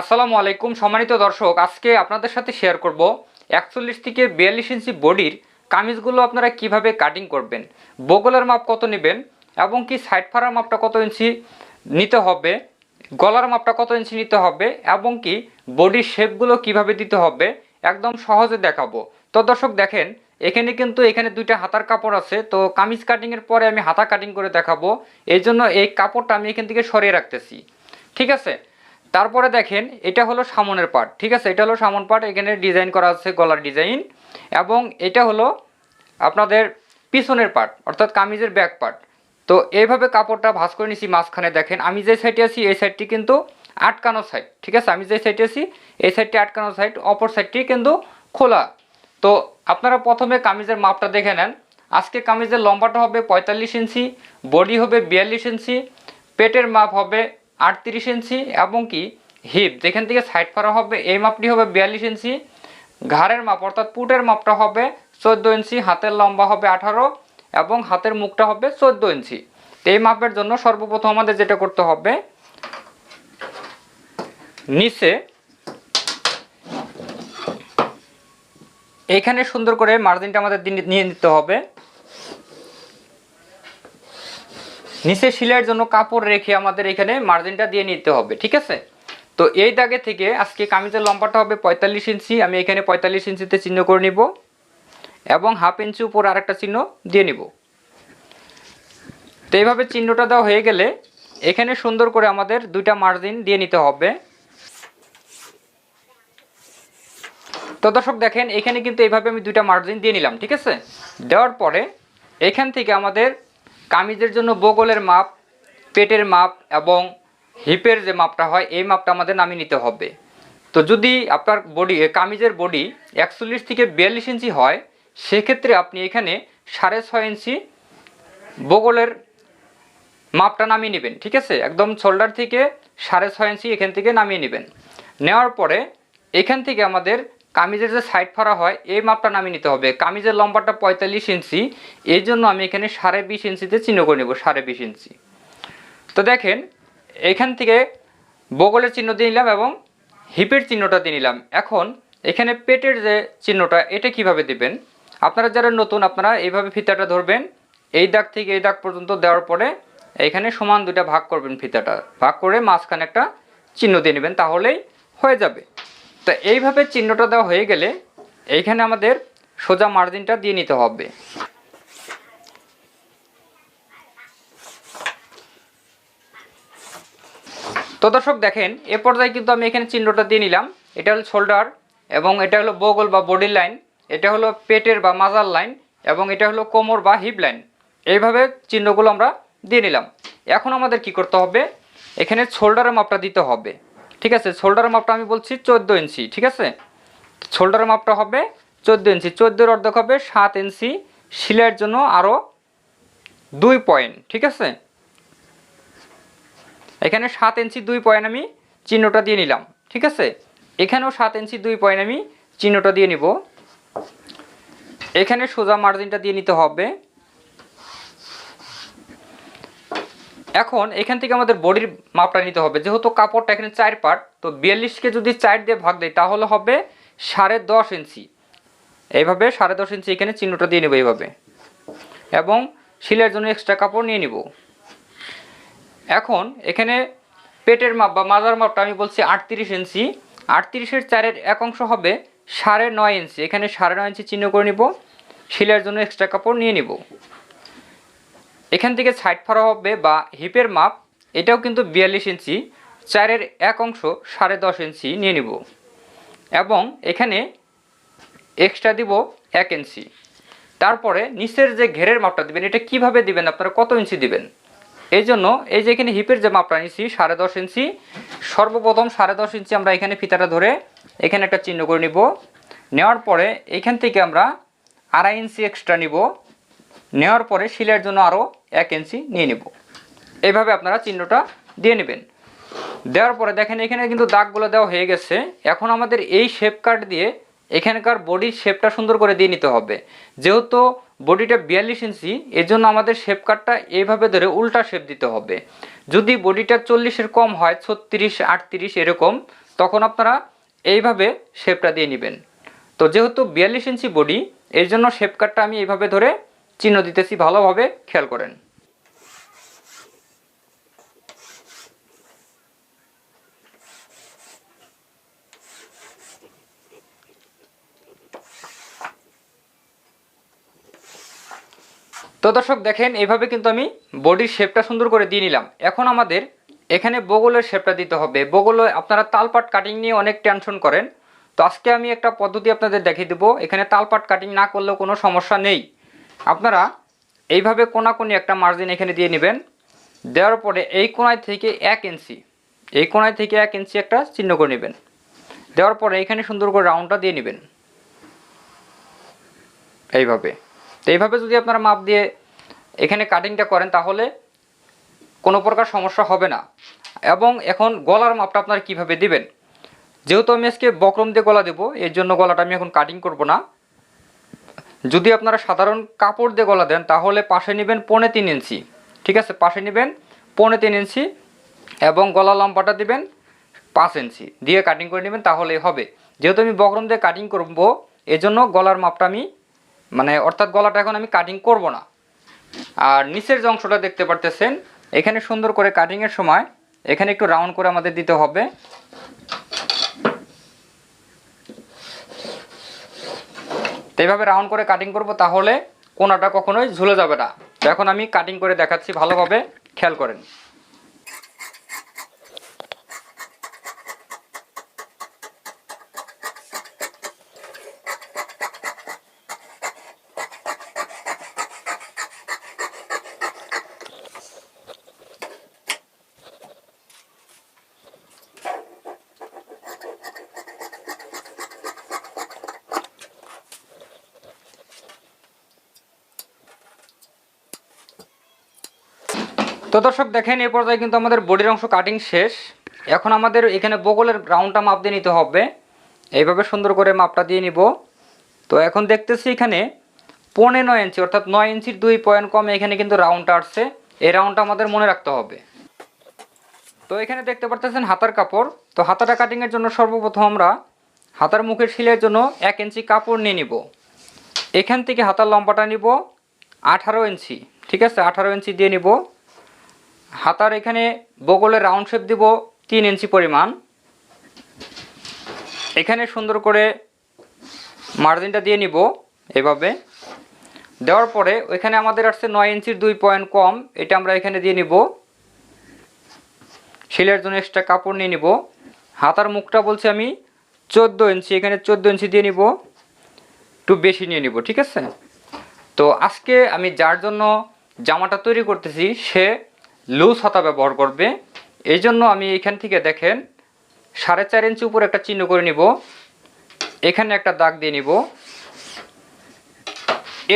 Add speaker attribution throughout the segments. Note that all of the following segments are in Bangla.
Speaker 1: আসসালামু আলাইকুম, সম্মানিত দর্শক। আজকে আপনাদের সাথে শেয়ার করব একচল্লিশ থেকে বিয়াল্লিশ ইঞ্চি বডির কামিজগুলো আপনারা কীভাবে কাটিং করবেন, বগলের মাপ কত নেবেন এবং কি সাইড ফাড়ার মাপটা কত ইঞ্চি নিতে হবে, গলার মাপটা কত ইঞ্চি নিতে হবে এবং কি বডির শেপগুলো কীভাবে দিতে হবে, একদম সহজে দেখাবো। তো দর্শক দেখেন, এখানে কিন্তু এখানে দুইটা হাতার কাপড় আছে, তো কামিজ কাটিংয়ের পরে আমি হাতা কাটিং করে দেখাবো। এই জন্য এই কাপড়টা আমি এখান থেকে সরিয়ে রাখতেছি। ঠিক আছে? তারপরে দেখেন, এটা হলো সামনের পার্ট ঠিক আছে? এটা হলো সামন পার্ট এখানে ডিজাইন করা আছে গলার ডিজাইন এবং এটা হলো আপনাদের পিছনের পার্ট অর্থাৎ কামিজের ব্যাক পার্ট তো এইভাবে কাপড়টা ভাঁজ করে নিছি মাঝখানে, দেখেন, আমি যে সাইডে আছি, এই সাইডটি কিন্তু আটকানো সাইড ঠিক আছে? আমি যে সাইডে আছি, এই সাইডটি আটকানো সাইড অপর সাইডটি কিন্তু খোলা। তো আপনারা প্রথমে কামিজের মাপটা দেখে নেন। আজকে কামিজের লম্বাটা হবে পঁয়তাল্লিশ ইঞ্চি, বডি হবে বিয়াল্লিশ ইঞ্চি, পেটের মাপ হবে আটত্রিশ ইঞ্চি এবং কি হিপ যেখান থেকে সাইড ফাড়া হবে, এই মাপটি হবে বিয়াল্লিশ ইঞ্চি। ঘাড়ের মাপ অর্থাৎ পুটের মাপটা হবে চোদ্দ ইঞ্চি, হাতের লম্বা হবে আঠারো এবং হাতের মুখটা হবে চোদ্দ ইঞ্চি। এই মাপের জন্য সর্বপ্রথম আমাদের যেটা করতে হবে, নিচে এখানে সুন্দর করে মার্জিনটা আমাদের নিয়ে নিতে হবে। নিচে সেলাইয়ের জন্য কাপড় রেখে আমাদের এখানে মার্জিনটা দিয়ে নিতে হবে, ঠিক আছে? তো এই দাগে থেকে আজকে কামিজের লম্বাটা হবে পঁয়তাল্লিশ ইঞ্চি, আমি এখানে পঁয়তাল্লিশ ইঞ্চিতে চিহ্ন করে নিব এবং হাফ ইঞ্চি উপর আরেকটা চিহ্ন দিয়ে নিব। তো এইভাবে চিহ্নটা দেওয়া হয়ে গেলে এখানে সুন্দর করে আমাদের দুইটা মার্জিন দিয়ে নিতে হবে। তো দর্শক দেখেন, এখানে কিন্তু এইভাবে আমি দুইটা মার্জিন দিয়ে নিলাম, ঠিক আছে? দেওয়ার পরে এখান থেকে আমাদের কামিজের জন্য বগলের মাপ, পেটের মাপ এবং হিপের যে মাপটা হয়, এই মাপটা আমাদের নামিয়ে নিতে হবে। তো যদি আপনার বডি কামিজের বডি একচল্লিশ থেকে বিয়াল্লিশ ইঞ্চি হয়, সেক্ষেত্রে আপনি এখানে সাড়ে ছয় ইঞ্চি বগলের মাপটা নামিয়ে নেবেন, ঠিক আছে? একদম শোল্ডার থেকে সাড়ে ছয় ইঞ্চি এখান থেকে নামিয়ে নেবেন। নেওয়ার পরে এখান থেকে আমাদের কামিজের যে সাইড ফাড়া হয়, এই মাপটা নামিয়ে নিতে হবে। কামিজের লম্বাটা পঁয়তাল্লিশ ইঞ্চি। এই জন্য আমি এখানে সাড়ে বিশ ইঞ্চিতে চিহ্ন করে নেব, সাড়ে বিশ ইঞ্চি। তো দেখেন, এখান থেকে বগলের চিহ্ন দিয়ে নিলাম এবং হিপের চিহ্নটা দিয়ে নিলাম। এখন এখানে পেটের যে চিহ্নটা, এটা কীভাবে দিবেন? আপনারা যারা নতুন, আপনারা এইভাবে ফিতাটা ধরবেন। এই দাগ থেকে এই দাগ পর্যন্ত দেওয়ার পরে এখানে সমান দুইটা ভাগ করবেন ফিতাটা। ভাগ করে মাঝখানে একটা চিহ্ন দিয়ে নেবেন, তাহলেই হয়ে যাবে। তো এইভাবে চিহ্নটা দেওয়া হয়ে গেলে এইখানে আমাদের সোজা মার্জিনটা দিয়ে নিতে হবে। তো দর্শক দেখেন, এ পর্যায়ে কিন্তু আমি এখানে চিহ্নটা দিয়ে নিলাম। এটা হলো শোল্ডার এবং এটা হলো বগল বা বডির লাইন এটা হলো পেটের বা মাজার লাইন এবং এটা হলো কোমর বা হিপ লাইন এইভাবে চিহ্নগুলো আমরা দিয়ে নিলাম। এখন আমাদের কি করতে হবে? এখানে শোল্ডারের মাপটা দিতে হবে। ঠিক আছে শোল্ডারের মাপটা আমি বলছি চোদ্দ ইঞ্চি ঠিক আছে? শোল্ডারের মাপটা হবে চোদ্দ ইঞ্চি চোদ্দোর অর্ধেক হবে সাত ইঞ্চি সিলাইয়ের জন্য আরও দুই পয়েন্ট ঠিক আছে? এখানে সাত ইঞ্চি দুই পয়েন্ট আমি চিহ্নটা দিয়ে নিলাম, ঠিক আছে? এখানেও সাত ইঞ্চি দুই পয়েন্ট আমি চিহ্নটা দিয়ে নিব। এখানে সোজা মার্জিনটা দিয়ে নিতে হবে। এখন এখান থেকে আমাদের বডির মাপটা নিতে হবে। যেহেতু কাপড়টা এখানে চার পার্ট, তো বিয়াল্লিশকে যদি চার দিয়ে ভাগ দেয়, তাহলে হবে সাড়ে দশ ইঞ্চি। এইভাবে সাড়ে দশ ইঞ্চি এখানে চিহ্নটা দিয়ে নেব এইভাবে। এবং শিলের জন্য এক্সট্রা কাপড় নিয়ে নিব। এখন এখানে পেটের মাপ বা মাজার মাপটা আমি বলছি আটত্রিশ ইঞ্চি। আটত্রিশের চারের এক অংশ হবে সাড়ে নয় ইঞ্চি। এখানে সাড়ে নয় ইঞ্চি চিহ্ন করে নিব। শিলের জন্য এক্সট্রা কাপড় নিয়ে নিব। এখান থেকে সাইড ফাড়া হবে বা হিপের মাপ, এটাও কিন্তু বিয়াল্লিশ ইঞ্চি, চারের এক অংশ সাড়ে দশ ইঞ্চি নিয়ে নিব। এবং এখানে এক্সট্রা দিব এক ইঞ্চি। তারপরে নিচের যে ঘেরের মাপটা দিবেন, এটা কীভাবে দিবেন? আপনারা কত ইঞ্চি দিবেন? এই জন্য এই যে এখানে হিপের যে মাপটা নিচ্ছি সাড়ে দশ ইঞ্চি, সর্বপ্রথম সাড়ে দশ ইঞ্চি আমরা এখানে ফিতাটা ধরে এখানে একটা চিহ্ন করে নিব। নেওয়ার পরে এখান থেকে আমরা আড়াই ইঞ্চি এক্সট্রা নিব। নেওয়ার পরে শিলের জন্য আরও এক ইঞ্চি নিয়ে নেব। এইভাবে আপনারা চিহ্নটা দিয়ে নেবেন। দেওয়ার পরে দেখেন, এখানে কিন্তু দাগগুলো দেওয়া হয়ে গেছে। এখন আমাদের এই শেপ কাট দিয়ে এখানকার বডির শেপটা সুন্দর করে দিয়ে নিতে হবে। যেহেতু বডিটা বিয়াল্লিশ ইঞ্চি এর জন্য আমাদের শেপ কাটটা এইভাবে ধরে উল্টা শেপ দিতে হবে। যদি বডিটা চল্লিশের কম হয়, ছত্রিশ, আটত্রিশ এরকম, তখন আপনারা এইভাবে শেপটা দিয়ে নেবেন। তো যেহেতু বিয়াল্লিশ ইঞ্চি বডি এর জন্য শেপ কাটটা আমি এইভাবে ধরে চিহ্ন দিতেছি, ভালোভাবে খেয়াল করেন। তো দর্শক, দেখেন এভাবে কিন্তু আমি বডির শেপটা সুন্দর করে দিয়ে নিলাম। এখন আমাদের এখানে বগলের শেপটা দিতে হবে। বগলে, আপনারা তালপাট কাটিং নিয়ে অনেক টেনশন করেন। তো আজকে আমি একটা পদ্ধতি আপনাদের দেখিয়ে দেবো। এখানে তালপাট কাটিং না করলেও কোনো সমস্যা নেই। আপনারা এইভাবে কোনাকুনি একটা মার্জিন এখানে দিয়ে নেবেন। দেওয়ার পরে এই কোনায় থেকে এক ইঞ্চি, এই কোনায় থেকে এক ইঞ্চি একটা চিহ্ন করে নেবেন। দেওয়ার পরে এখানে সুন্দর করে রাউন্ডটা দিয়ে নেবেন। এইভাবে। তো এইভাবে যদি আপনারা মাপ দিয়ে এখানে কাটিংটা করেন তাহলে কোনো প্রকার সমস্যা হবে না। এবং এখন গলার মাপটা আপনারা কীভাবে দিবেন? যেহেতু আমি আজকে বক্রম দিয়ে গলা দেবো, এর জন্য গলাটা আমি এখন কাটিং করব না। যদি আপনারা সাধারণ কাপড় দিয়ে গলা দেন, তাহলে পাশে নেবেন পৌনে তিন ইঞ্চি। ঠিক আছে? পাশে নেবেন পৌনে তিন ইঞ্চি এবং গলা লম্বাটা দিবেন পাঁচ ইঞ্চি। দিয়ে কাটিং করে নেবেন, তাহলেই হবে। যেহেতু আমি বক্রম দিয়ে কাটিং করব, এজন্য গলার মাপটা আমি মানে অর্থাৎ গলাটা এখন আমি কাটিং করব না। আর নিচের যে অংশটা দেখতে পারতেছেন, এখানে সুন্দর করে কাটিংয়ের সময়, এখানে একটু রাউন্ড করে আমাদের দিতে হবে। তো এইভাবে রাউন্ড করে কাটিং করব তাহলে কোনাটা কখনোই ঝুলে যাবে না। এখন আমি কাটিং করে দেখাচ্ছি ভালোভাবে। খেয়াল করেন। তো দর্শক, দেখেন এই পর্যায়ে কিন্তু আমাদের বডির অংশ কাটিং শেষ। এখন আমাদের এখানে বগলের গ্রাউন্ডটা মাপ দিয়ে নিতে হবে। এইভাবে সুন্দর করে মাপটা দিয়ে নিব। তো এখন দেখতেছি এখানে পৌনে নয় ইঞ্চি অর্থাৎ নয় ইঞ্চির দুই পয়েন্ট কমে এখানে কিন্তু রাউন্ডটা আসছে। এই রাউন্ডটা আমাদের মনে রাখতে হবে। তো এখানে দেখতে পারতেছেন হাতার কাপড়। তো হাতাটা কাটিংয়ের জন্য সর্বপ্রথম আমরা হাতার মুখের শিলের জন্য এক ইঞ্চি কাপড় নিয়ে নিব। এখান থেকে হাতার লম্বাটা নিব আঠারো ইঞ্চি ঠিক আছে? আঠারো ইঞ্চি দিয়ে নিব। হাতার এখানে বগলের রাউন্ড শেপ দিব তিন ইঞ্চি পরিমাণ। এখানে সুন্দর করে মার্জিনটা দিয়ে নিব এভাবে। দেওয়ার পরে ওইখানে আমাদের আসছে নয় ইঞ্চির দুই পয়েন্ট কম, এটা আমরা এখানে দিয়ে নিব। শিলের জন্য এক্সট্রা কাপড় নিয়ে নিব। হাতার মুখটা বলছি আমি চোদ্দ ইঞ্চি, এখানে চোদ্দ ইঞ্চি দিয়ে নিব। একটু বেশি নিয়ে নিব, ঠিক আছে? তো আজকে আমি যার জন্য জামাটা তৈরি করতেছি, সে লুজ হাতা ব্যবহার করবে। এই জন্য আমি এখান থেকে দেখেন, সাড়ে চার ইঞ্চি উপর একটা চিহ্ন করে নিব। এখানে একটা দাগ দিয়ে নিব।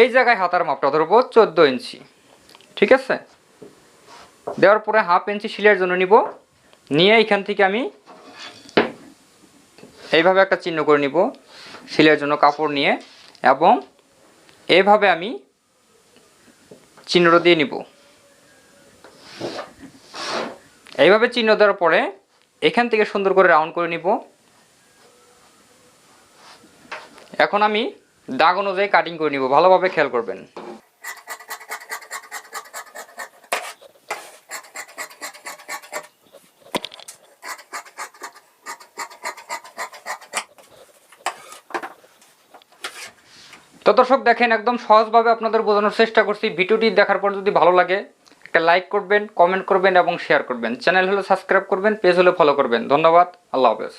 Speaker 1: এই জায়গায় হাতার মাপটা ধরবো চোদ্দ ইঞ্চি। ঠিক আছে? দেওয়ার পরে হাফ ইঞ্চি শিলের জন্য নিব। নিয়ে এখান থেকে আমি এইভাবে একটা চিহ্ন করে নিব শিলের জন্য কাপড় নিয়ে। এবং এইভাবে আমি চিহ্নটা দিয়ে নিব। এইভাবে চিহ্ন দেওয়ার পরে এখান থেকে সুন্দর করে রাউন্ড করে নিব। এখন আমি দাগ অনুযায়ী কাটিং করে নিব, ভালোভাবে খেয়াল করবেন। তো দর্শক দেখেন, একদম সহজভাবে আপনাদের বোঝানোর চেষ্টা করছি। ভিডিওটি দেখার পর যদি ভালো লাগে একটা লাইক করবেন কমেন্ট করবেন এবং শেয়ার করবেন। চ্যানেল হলে সাবস্ক্রাইব করবেন পেজ হলে ফলো করবেন। ধন্যবাদ, আল্লাহ হাফেজ।